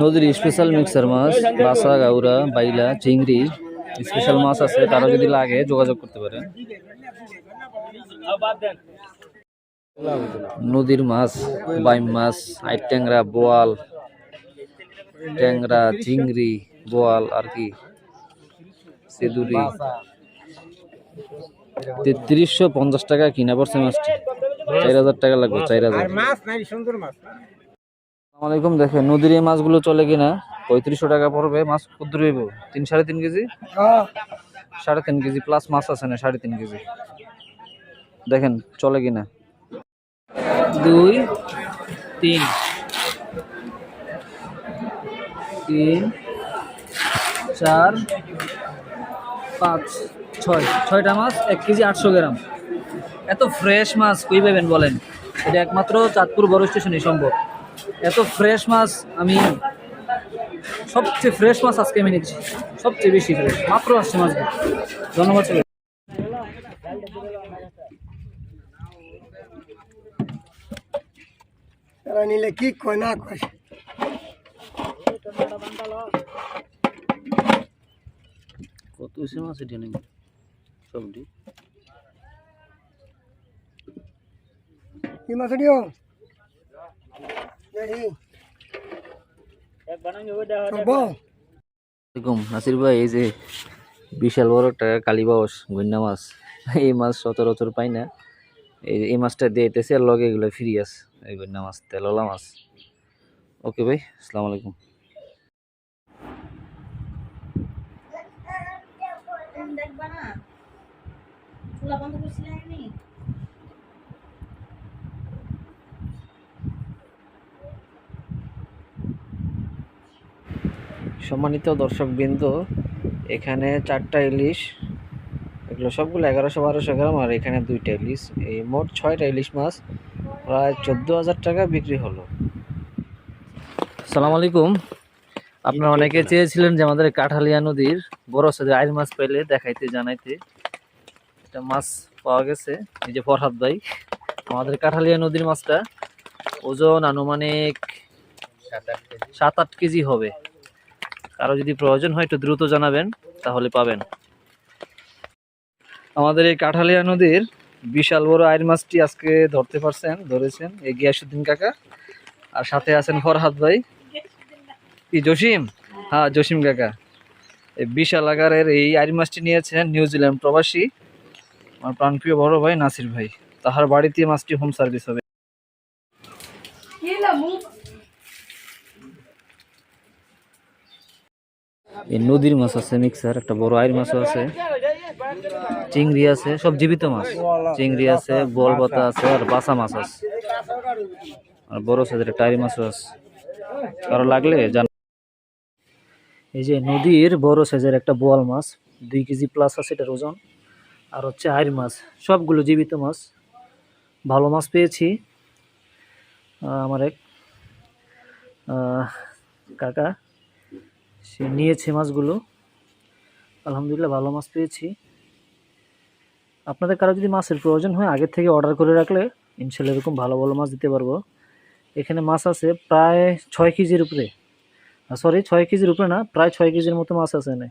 নদীর special mixer মাছ, বাসা, গাউরা, বাইলা, চিংড়ি স্পেশাল মাছ আছে কারও যদি লাগে যোগাযোগ করতে পারেন। নদীর মাছ, বাইম মাছ আই ট্যাংরা, বোয়াল, ট্যাংরা, চিংড়ি, বোয়াল, আর কি, সেদুরি। তেত্রিশশো পঞ্চাশ টাকা কিনা পড়ছে মাছটি। চার হাজার টাকা লাগবে, চার হাজার। মাছ নাই, সুন্দর মাছ। আসসালামাইকুম দেখেন নদীর এই মাছগুলো চলে কিনা? পঁয়ত্রিশশো টাকা পড়বে মাছ, ক্ষুদ্র তিন, সাড়ে তিন কেজি? সাড়ে তিন কেজি প্লাস মাছ আছে না, সাড়ে তিন কেজি। দেখেন, চলে কিনা? দুই, তিন। তিন, চার, পাঁচ, ছয়। ছয়টা মাছ, এক কেজি আটশো গ্রাম। এত ফ্রেশ মাছ, কই পাবেন বলেন? এটা একমাত্র চাঁদপুর বড় স্টেশনে সম্ভব। এত ফ্রেশ মাছ আমি সবচেয়ে ফ্রেশ মাছ আজকে আমি নিচ্ছি। সবচেয়ে বেশি ফ্রেশ মাত্র আসছে মাছগুলো। ধন্যবাদ তারা নিলে কি কয় না কয়? কত হয়েছে মাছ এটা নেই সবটি? কি মাছ আসসালামাইকুম নাসির ভাই, এই যে বিশাল বড় একটা কালীবাস গন্যা মাছ। এই মাছ সচরাচর পাই না। এই এই মাছটা দিয়েতেছে আর লগে এগুলো ফ্রি আছে। এই গন্যা মাছ তেলওয়ালা মাছ। ওকে ভাই আসসালামু আলাইকুম দেখবা না? চুলা বন্ধ সম্মানিত দর্শক বৃন্দ এখানে চারটা ইলিশ, এগুলো সবগুলো এগারোশো, বারোশো গ্রাম, আর এখানে দুইটা ইলিশ। এই মোট ছয়টা ইলিশ মাছ প্রায় চোদ্দ হাজার টাকা বিক্রি হলো। সালাম আলাইকুম। আপনারা অনেকে চেয়েছিলেন যে আমাদের কাঠালিয়া নদীর বড় সাথে আইল মাছ পেলে দেখাইতে, জানাইতে। এটা মাছ পাওয়া গেছে, এই যে ফরহাদ ভাই। আমাদের কাঠালিয়া নদীর মাছটা ওজন আনুমানিক সাত আট কেজি হবে। কারও যদি প্রয়োজন হয় একটু দ্রুত জানাবেন, তাহলে পাবেন। আমাদের এই কাঠালিয়া নদীর বিশাল বড় আইর মাছটি আজকে ধরতে পারছেন, ধরেছেন এই গিয়াসুদ্দিন কাকা। আর সাথে আছেন ফরহাদ ভাই। কি জসিম? হ্যাঁ জসিম কাকা। এই বিশাল আকারের এই আইর মাছটি নিয়েছেন নিউজিল্যান্ড প্রবাসী। আমার প্রাণপ্রিয় বড় ভাই নাসির ভাই। তাহার বাড়িতে মাছটি হোম সার্ভিস হবে। এই নদীর মাছ আছে, মিক্সার, একটা বড় আইর মাছও আছে। চিংড়ি আছে, সব জীবিত মাছ। চিংড়ি আছে, বল পাতা আছে, আর বাসা মাছ আছে। আর বড় সাইজের একটা আইর মাছও আছে। কারও লাগলে জান এই যে নদীর বড় সাইজের একটা বোয়াল মাছ, দুই কেজি প্লাস আছে এটার ওজন। আর হচ্ছে আইর মাছ, সবগুলো জীবিত মাছ। ভালো মাছ পেয়েছি। আমার এক কাকা। সে নিয়েছে মাছগুলো। আলহামদুলিল্লাহ ভালো মাছ পেয়েছি। আপনাদের কারও যদি মাছের প্রয়োজন হয়, আগের থেকে অর্ডার করে রাখলে ইনশাল্লাহ এরকম ভালো ভালো মাছ দিতে পারব। এখানে মাছ আছে প্রায় ছয় কেজির উপরে। সরি ছয় কেজির উপরে না, প্রায় ছয় কেজির মতো মাছ আছে এখানে।